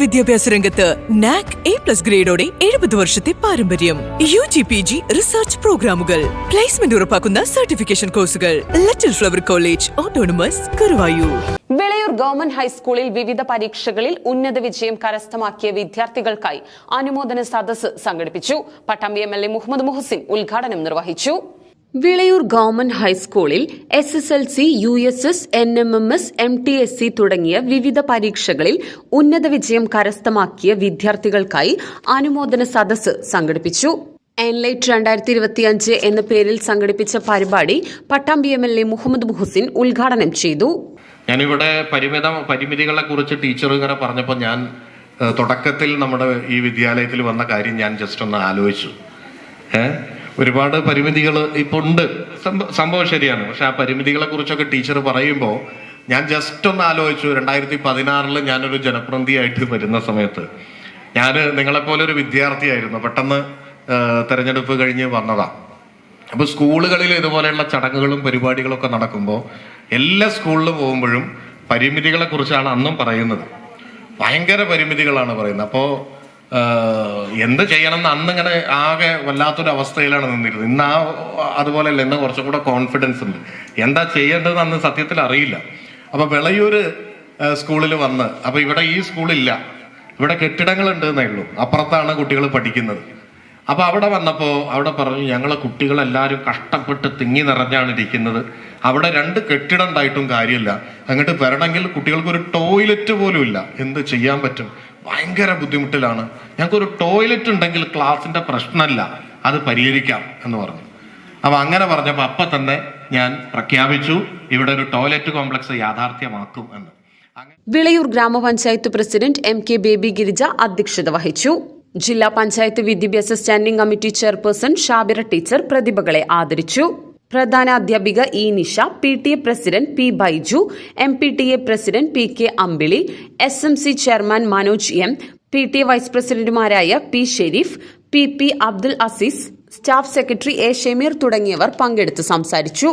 വിദ്യാഭ്യാസ രംഗത്ത് NAAC A plus ഗ്രേഡോടെ എഴുപത് വർഷത്തെ പാരമ്പര്യം. U G P G research പ്രോഗ്രാമുകൾ പ്ലേസ്മെന്റ് ഉറപ്പാക്കുന്ന സർട്ടിഫിക്കേഷൻ കോഴ്സുകൾ Little Flower College Autonomous Guruvayur Vilayur government ഹൈസ്കൂളിൽ വിവിധ പരീക്ഷകളിൽ ഉന്നത വിജയം കരസ്ഥമാക്കിയ വിദ്യാർത്ഥികൾക്കായി അനുമോദന സദസ്സ് സംഘടിപ്പിച്ചു. Pattambi M L A Muhammed Muhsin ഉദ്ഘാടനം നിർവഹിച്ചു. വിളയൂർ ഗവൺമെന്റ് ഹൈസ്കൂളിൽ S S L C U S S N M M S M T S C തുടങ്ങിയ വിവിധ പരീക്ഷകളിൽ ഉന്നത വിജയം കരസ്ഥമാക്കിയ വിദ്യാർത്ഥികൾക്കായി അനുമോദന സദസ്സ് സംഘടിപ്പിച്ചു. എൻലൈറ്റ് രണ്ടായിരത്തി ഇരുപത്തിയഞ്ച് എന്ന പേരിൽ സംഘടിപ്പിച്ച പരിപാടി Pattambi M L A Muhammed Muhsin ഉദ്ഘാടനം ചെയ്തു. ഞാനിവിടെ പരിമിത പരിമിതികളെ കുറിച്ച് ടീച്ചർ ഇങ്ങനെ പറഞ്ഞപ്പോൾ ഞാൻ തുടക്കത്തിൽ നമ്മുടെ ഈ വിദ്യാലയത്തിൽ വന്ന കാര്യം ഞാൻ ജസ്റ്റ് ഒന്ന് ആലോചിച്ചു. ഏഹ് ഒരുപാട് പരിമിതികൾ ഇപ്പോൾ ഉണ്ട്. സംഭവം ശരിയാണ്. പക്ഷെ ആ പരിമിതികളെ കുറിച്ചൊക്കെ ടീച്ചർ പറയുമ്പോൾ ഞാൻ ജസ്റ്റ് ഒന്ന് ആലോചിച്ചു. രണ്ടായിരത്തി പതിനാറിൽ ഞാനൊരു ജനപ്രതിയായിട്ട് വരുന്ന സമയത്ത് ഞാൻ നിങ്ങളെപ്പോലെ ഒരു വിദ്യാർത്ഥിയായിരുന്നു. പെട്ടെന്ന് തെരഞ്ഞെടുപ്പ് കഴിഞ്ഞ് വന്നതാ. അപ്പൊ സ്കൂളുകളിൽ ഇതുപോലെയുള്ള ചടങ്ങുകളും പരിപാടികളും ഒക്കെ നടക്കുമ്പോൾ എല്ലാ സ്കൂളിലും പോകുമ്പോഴും പരിമിതികളെ കുറിച്ചാണ് അന്നും പറയുന്നത്. ഭയങ്കര പരിമിതികളാണ് പറയുന്നത്. അപ്പോ ആഹ്, എന്ത് ചെയ്യണം എന്ന് അന്ന് ഇങ്ങനെ ആകെ വല്ലാത്തൊരു അവസ്ഥയിലാണ് നിന്നിരുന്നത്. ഇന്ന് ആ അതുപോലെയല്ല ഇന്ന് കുറച്ചും കൂടെ കോൺഫിഡൻസ് ഉണ്ട്. എന്താ ചെയ്യേണ്ടതെന്ന് അന്ന് സത്യത്തിൽ അറിയില്ല. അപ്പൊ വിളയൂര് സ്കൂളിൽ വന്ന് അപ്പൊ ഇവിടെ ഈ സ്കൂളില്ല. ഇവിടെ കെട്ടിടങ്ങൾ എന്നേ ഉള്ളൂ. അപ്പുറത്താണ് കുട്ടികൾ പഠിക്കുന്നത്. അപ്പൊ അവിടെ വന്നപ്പോ അവിടെ പറഞ്ഞു ഞങ്ങളെ കുട്ടികളെല്ലാവരും കഷ്ടപ്പെട്ട് തിങ്ങി നിറഞ്ഞാണ് ഇരിക്കുന്നത്. അവിടെ രണ്ട് കെട്ടിടം ഉണ്ടായിട്ടും കാര്യമില്ല. അങ്ങോട്ട് വരണമെങ്കിൽ കുട്ടികൾക്ക് ഒരു ടോയ്ലറ്റ് പോലും ഇല്ല. എന്ത് ചെയ്യാൻ പറ്റും? ഭയങ്കര ബുദ്ധിമുട്ടിലാണ്. ഞങ്ങൾക്ക് ഒരു ടോയ്ലറ്റ് ഉണ്ടെങ്കിൽ ക്ലാസിന്റെ പ്രശ്നമല്ല. അത് പരിഹരിക്കാം എന്ന് പറഞ്ഞു. അപ്പൊ അങ്ങനെ പറഞ്ഞപ്പോൾ അപ്പൊ തന്നെ ഞാൻ പ്രഖ്യാപിച്ചു ഇവിടെ ഒരു ടോയ്ലറ്റ് കോംപ്ലക്സ് യാഥാർത്ഥ്യമാക്കും എന്ന്. വിളയൂർ ഗ്രാമപഞ്ചായത്ത് president M K Baby Girija അധ്യക്ഷത വഹിച്ചു. ജില്ലാ പഞ്ചായത്ത് വിദ്യാഭ്യാസ standing committee chairperson Shabira teacher പ്രതിഭകളെ ആദരിച്ചു. പ്രധാന അധ്യാപിക E Nisha P T A president P Baiju M P T A president P K Ambili S M C chairman Manoj M P T A vice പ്രസിഡന്റുമാരായ P Sherif P P Abdul Azeez staff secretary A Shameer തുടങ്ങിയവർ പങ്കെടുത്ത് സംസാരിച്ചു.